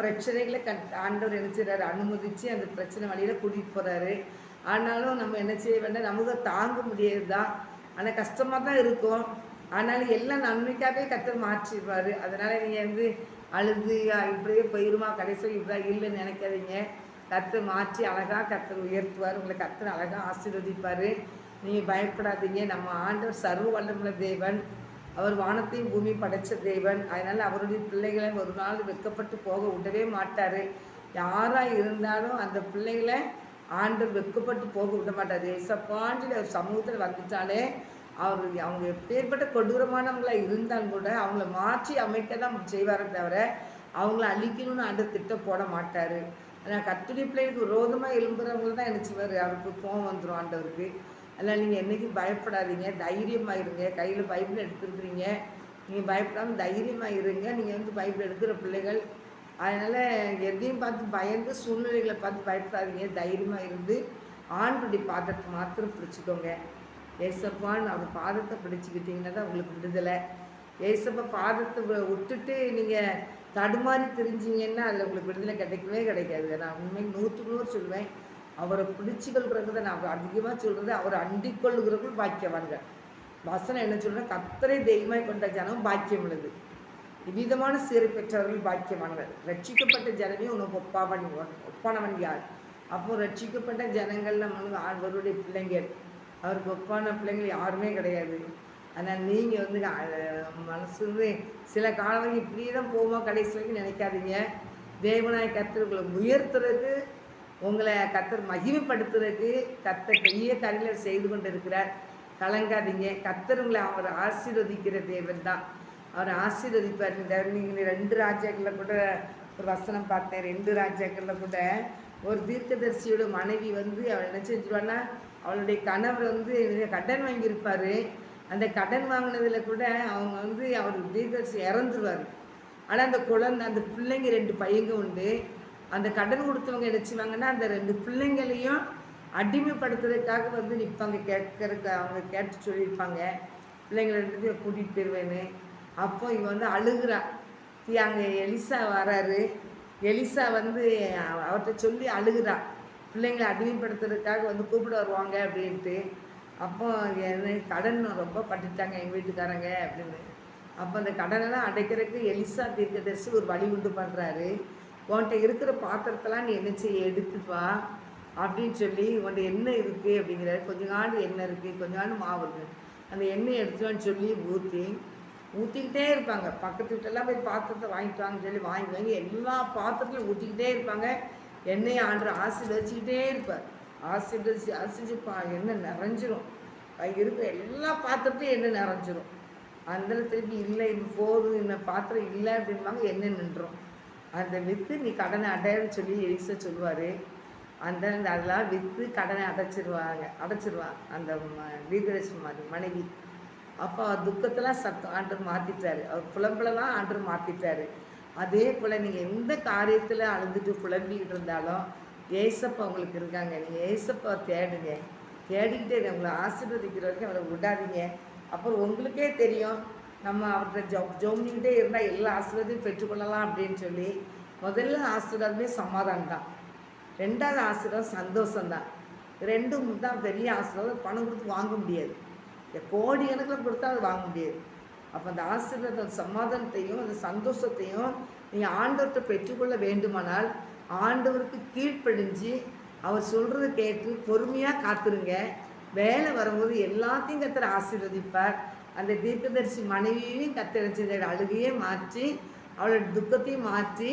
பிரச்சனைகளை கண் ஆண்டவர் என்ன அனுமதித்து அந்த பிரச்சனை வழியில் கூட்டிகிட்டு போகிறாரு ஆனாலும் நம்ம என்ன செய்ய வேண்டாம்? நமக்கு தாங்க முடியாது தான் ஆனால் கஷ்டமாக தான் இருக்கும். ஆனாலும் எல்லாம் நன்மைக்காகவே கத்தர் மாற்றிடுவாரு. அதனால் நீங்கள் வந்து அழுது இப்படியே போயிருமா? கடைசியில் இப்படி இல்லைன்னு நினைக்காதீங்க. கத்தர் மாற்றி அழகாக கத்தர் உயர்த்துவார். உங்களை கத்தர் அழகாக ஆசீர்வதிப்பார். நீங்கள் பயப்படாதீங்க. நம்ம ஆண்டவர் சர்வ வல்லமுள்ள தேவன். அவர் வானத்தையும் பூமி படைச்ச தேவன். அதனால அவருடைய பிள்ளைகளை ஒரு நாள் வெட்கப்பட்டு போக விடவே மாட்டார். யாராக இருந்தாலும் அந்த பிள்ளைகளை ஆண்டு வெக்கப்பட்டு போக விட மாட்டார். ஏசப்பாண்டில் ஒரு சமூகத்தில் வந்துட்டாலே அவர் அவங்க எப்பேற்பட்ட கொடூரமானவங்களா இருந்தாலும் கூட அவங்கள மாற்றி அமைக்க தான் செய்வாரே தவிர அவங்கள அழிக்கணும்னு ஆண்டு திட்டம் போட மாட்டார். ஆனால் கத்துடி பிள்ளைகளுக்கு விரோதமாக எழும்புறவங்க தான் என்ன செய்வார்? அவருக்கு கோவம் வந்துடும் ஆண்டவருக்கு. அதனால் நீங்கள் என்றைக்கும் பயப்படாதீங்க. தைரியமாக இருங்க. கையில் பைபிள் எடுத்துருக்குறீங்க. நீங்கள் பயப்படாமல் தைரியமாக இருங்க. நீங்கள் வந்து பைபிள் எடுக்கிற பிள்ளைகள். அதனால் எதையும் பார்த்து பயந்து சூழ்நிலைகளை பார்த்து பயப்படாதீங்க. தைரியமாக இருந்து ஆண்டுடைய பாதத்தை மாத்திரம் பிடிச்சிக்கோங்க. ஏசப்பான்னு அவர் பாதத்தை பிடிச்சிக்கிட்டீங்கன்னா தான் உங்களுக்கு விடுதலை. ஏசப்பா பாதத்தை விட்டுட்டு நீங்கள் தடுமாறி தெரிஞ்சிங்கன்னா அதில் உங்களுக்கு விடுதலை கிடைக்கவே கிடைக்காது நான் உண்மைக்கு நூற்றுக்கு நூறு சொல்லுவேன். அவரை பிடிச்சிக்கொள்கிறத நான் அதிகமாக சொல்கிறது அவரை அண்டிக் கொள்ளுகிறவர்கள் பாக்கியவான்கள். வசனம் என்ன சொல்கிறேன் கத்தரை தெய்வமாய் கொண்ட ஜனம் பாக்கியம் உள்ளது விதமான சீரை பெற்றவர்கள் பாக்கியமானவர் ரட்சிக்கப்பட்ட ஜனமே உனக்கு ஒப்பாவன் ஒப்பானவன் யார்? அப்போ ரட்சிக்கப்பட்ட ஜனங்கள் நம்ம அவருடைய பிள்ளைங்கள் அவருக்கு ஒப்பான பிள்ளைங்கள் யாருமே கிடையாது. ஆனால் நீங்கள் வந்து மனசு வந்து சில காலம் வரைக்கும் இப்படியே தான் போவோம் கடைசி வரைக்கும் நினைக்காதீங்க. தேவனாய் கத்திரிகளை உயர்த்துறதுக்கு உங்களை கத்தர் மகிமைப்படுத்துறதுக்கு கத்தர் பெரிய காரியங்களை செய்து கொண்டு இருக்கிறார் கலங்காதீங்க. கத்தர் உங்களை அவர் ஆசீர்வதிக்கிற தேவன் தான். அவர் ஆசீர்வதிப்பார். இந்த நீங்கள் ரெண்டு ராஜாக்களில் கூட ஒரு வசனம் பார்த்தேன். ரெண்டு ராஜாக்களில் கூட ஒரு தீர்க்கதரிசியோட மனைவி வந்து அவள் என்ன செஞ்சுருவான்னா அவளுடைய கணவர் வந்து கடன் வாங்கியிருப்பாரு. அந்த கடன் வாங்கினதில் கூட அவங்க வந்து அவர் தீர்க்கதரிசி இறந்துருவார். ஆனால் அந்த குழந்தை அந்த பிள்ளைங்க ரெண்டு பையங்க உண்டு. அந்த கடன் கொடுத்தவங்க என்ன செய்வாங்கன்னா அந்த ரெண்டு பிள்ளைங்களையும் அடிமைப்படுத்துறதுக்காக வந்து நிற்பாங்க கேட்கறதுக்கு அவங்க கேட்டு சொல்லியிருப்பாங்க. பிள்ளைங்களை ரெண்டுத்தையும் கூட்டிகிட்டு போயிடுவேன்னு அப்போ இவன் வந்து அழுகுறா. அங்கே எலிசா வராரு. எலிசா வந்து அவர்கிட்ட சொல்லி அழுகுறா. பிள்ளைங்களை அடிமைப்படுத்துறதுக்காக வந்து கூப்பிட வருவாங்க அப்படின்ட்டு. அப்போ என்ன கடன் ரொம்ப பட்டுட்டாங்க எங்கள் வீட்டுக்காரங்க அப்படின்னு. அப்போ அந்த கடனெல்லாம் அடைக்கிறதுக்கு எலிசா தீர்க்கதரிசி ஒரு வழி உண்டு பண்ணுறாரு உன்கிட்ட இருக்கிற பாத்திரத்தெல்லாம் நீ என்ன செய்ய எடுத்துட்டு வா அப்படின்னு சொல்லி உன்கிட்ட எண்ணெய் இருக்குது அப்படிங்கிறாரு கொஞ்ச நாள் எண்ணெய் இருக்குது கொஞ்ச நாள் மாவு இருக்குது அந்த எண்ணெய் எடுத்துவான்னு சொல்லி ஊற்றி ஊற்றிக்கிட்டே இருப்பாங்க. பக்கத்து வீட்டெல்லாம் போய் பாத்திரத்தை வாங்கிட்டு வாங்கன்னு சொல்லி வாங்கி வாங்கி எல்லா பாத்திரத்துலையும் ஊற்றிக்கிட்டே இருப்பாங்க. எண்ணெயை ஆண்டு ஆசீர்வதிச்சுக்கிட்டே இருப்பார். வச்சு அசித்து பா எண்ணெய் நிறைஞ்சிரும். அது இருக்கிற எல்லா பாத்திரத்தையும் எண்ணெய் நிறைஞ்சிரும். அந்த திருப்பி இல்லை இது போதும் இந்த பாத்திரம் இல்லை அப்படின்பாங்க எண்ணெய் நின்றுடும் அந்த விற்று நீ கடனை அடையன்னு சொல்லி எலிசா சொல்லுவார். அந்த அதெல்லாம் விற்று கடனை அடைச்சிருவாங்க அடைச்சிருவான் அந்த வீரதேசம் மாதிரி மனைவி. அப்போ அவர் துக்கத்தெல்லாம் சத்தம் ஆண்டர் மாற்றிட்டாரு அவர் புலம்பலாம் ஆண்டர் மாற்றிட்டாரு அதே போல் நீங்கள் எந்த காரியத்தில் அழுதுட்டு புலம்பிக்கிட்டு இருந்தாலும் ஏசப்பா உங்களுக்கு இருக்காங்க. நீங்கள் ஏசப்பா தேடுங்க. தேடிக்கிட்டே உங்களை ஆசீர்வதிக்கிற வரைக்கும் அவரை விடாதீங்க. அப்புறம் உங்களுக்கே தெரியும். நம்ம அவர்கிட்ட ஜோ ஜோமிக்கிட்டே இருந்தால் எல்லா ஆசீர்வாதையும் பெற்றுக்கொள்ளலாம் அப்படின்னு சொல்லி முதல்ல ஆசீர்வாதமே சமாதானம் தான் ரெண்டாவது ஆசீர்வாதம் சந்தோஷம்தான். ரெண்டும் தான் பெரிய ஆசீர்வாதம். பணம் கொடுத்து வாங்க முடியாது. இந்த கோடி கணக்கில் கொடுத்தா அது வாங்க முடியாது. அப்போ அந்த ஆசீர்வாதம் சமாதானத்தையும் அந்த சந்தோஷத்தையும் நீங்கள் ஆண்டவர்கிட்ட பெற்றுக்கொள்ள வேண்டுமானால் ஆண்டவருக்கு கீழ்ப்படிஞ்சு அவர் சொல்கிறத கேட்டு பொறுமையாக காத்துருங்க. வேலை வரும்போது எல்லாத்தையும் கத்துற ஆசீர்வதிப்பார். அந்த தீர்க்கதரிசி மனைவியையும் கத்தரிச்சதை அழுகையே மாற்றி அவளோட துக்கத்தையும் மாற்றி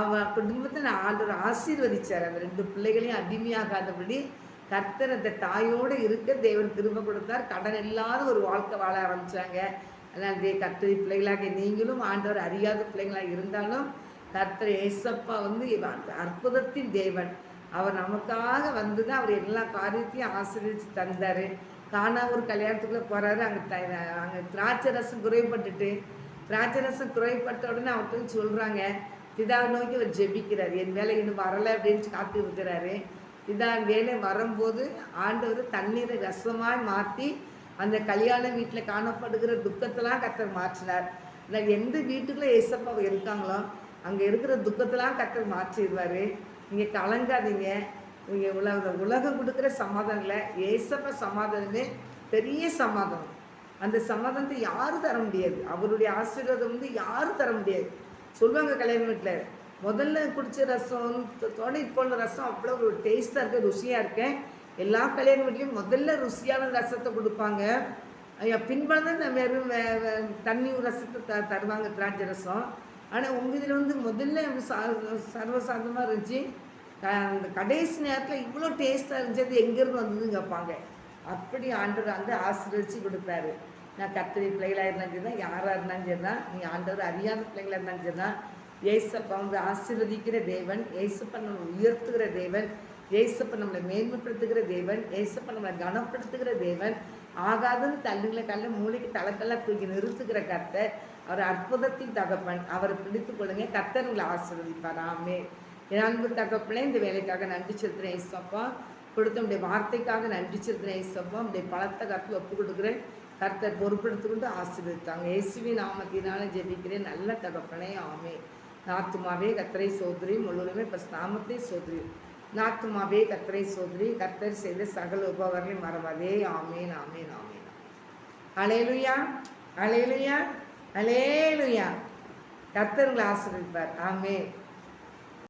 அவ குடும்பத்தை ஆண்டவர் ஆசீர்வதிச்சார். அந்த ரெண்டு பிள்ளைகளையும் அடிமையாகாதபடி கர்த்தர் அந்த தாயோடு இருக்க தேவன் திரும்ப கொடுத்தார். கடன் இல்லாத ஒரு வாழ்க்கை வாழ ஆரம்பித்தாங்க அதனால் தே கர்த்தரி பிள்ளைகளாக நீங்களும் ஆண்டவர் அறியாத பிள்ளைகளாக இருந்தாலும் கர்த்தர் ஏசப்பா வந்து அற்புதத்தின் தேவன். அவர் நமக்காக வந்து தான் அவர் எல்லா காரியத்தையும் ஆசீர்வதிச்சு தந்தார். தானாக ஒரு கல்யாணத்துக்குள்ளே போகிறாரு அங்கே த அங்கே திராட்சை ரசம் குறைப்பட்டுட்டு திராட்சை ரசம் குறைப்பட்ட உடனே அவர்கிட்ட சொல்கிறாங்க பிதாவை நோக்கி அவர் ஜெபிக்கிறார். என் வேலை இன்னும் வரலை அப்படின்னு காத்து இருக்கிறாரு பிதா வேலை வரும்போது ஆண்டவர் தண்ணீரை ரசமாய் மாற்றி அந்த கல்யாண வீட்டில் காணப்படுகிற துக்கத்தெல்லாம் கத்தர் மாற்றினார். எந்த வீட்டுக்குள்ளே ஏசப்பா இருக்காங்களோ அங்கே இருக்கிற துக்கத்தெல்லாம் கத்தர் மாற்றிடுவார். நீங்கள் கலங்காதீங்க. உலக உலகம் கொடுக்குற சமாதானம் இல்லை ஏசப்ப சமாதானமே பெரிய சமாதானம். அந்த சமாதானத்தை யாரும் தர முடியாது. அவருடைய ஆசீர்வாதம் வந்து யாரும் தர முடியாது. சொல்லுவாங்க கல்யாண வீட்டில் முதல்ல குடிச்ச ரசம் தோட இப்போ உள்ள ரசம் அவ்வளோ ஒரு டேஸ்ட்டாக இருக்குது ருசியாக இருக்கேன் எல்லா கல்யாண வீட்லேயும் முதல்ல ருசியான ரசத்தை கொடுப்பாங்க. ஐயா பின்புறம் வெறும் தண்ணி ரசத்தை த தருவாங்க திராட்சை ரசம். ஆனால் உங்கள் இதில் வந்து முதல்ல ச- சர்வசாதாரணமாக இருந்துச்சு. அந்த கடைசி நேரத்தில் இவ்வளோ டேஸ்ட்டாக இருந்துச்சு அது எங்கேருந்து வந்ததுன்னு கேட்பாங்க அப்படி ஆண்டவர் வந்து ஆசீர்வதிச்சு கொடுப்பாரு. நான் கத்திரி பிள்ளைகளாக இருந்தாலும் சரி தான் யாராக இருந்தாலும் சரி தான் நீ ஆண்டவர் அறியாத பிள்ளைகளாக இருந்தாலும் சரி தான் ஏசப்பா வந்து ஆசீர்வதிக்கிற தேவன் ஏசப்பா நம்மளை உயர்த்துகிற தேவன் ஏசப்பா நம்மளை மேன்மைப்படுத்துகிற தேவன் ஏசப்பா நம்மளை கனப்படுத்துகிற தேவன் ஆகாதுன்னு தள்ளுகளை கல்ல மூளைக்கு தலைக்கெல்லாம் தூக்கி நிறுத்துகிற கர்த்தர் அவர் அற்புதத்தின் தகப்பன் அவரை பிடித்து கொள்ளுங்க கத்தர் உங்களை ஆசீர்வதிப்பார். ஆமே என் அன்பு தகப்பனே இந்த வேலைக்காக நன்றி செலுத்துகிறேன் ஏசப்பா கொடுத்த உடைய வார்த்தைக்காக நன்றி செலுத்துகிறேன் ஏசப்பா உடைய பலத்தை கருத்து ஒப்பு கொடுக்குறேன். கர்த்தர் பொறுப்படுத்திக்கொண்டு ஆசீர்வதித்தாங்க. இயேசுவி நாமத்தினால ஜெபிக்கிறேன். நல்ல தகப்பனே ஆமே நாத்துமாவே கத்தரை சோதரி முழுவதுமே இப்போ நாமத்தை சோதரி நாத்துமாவே கத்தரை சோதரி கர்த்தர் செய்த சகல உபகரணை மறவாதே. ஆமேன் ஆமேன் ஆமேன். அலையலுயா அலையலுயா அலேலுயா கர்த்தர் ஆசிரியப்பார் ஆமே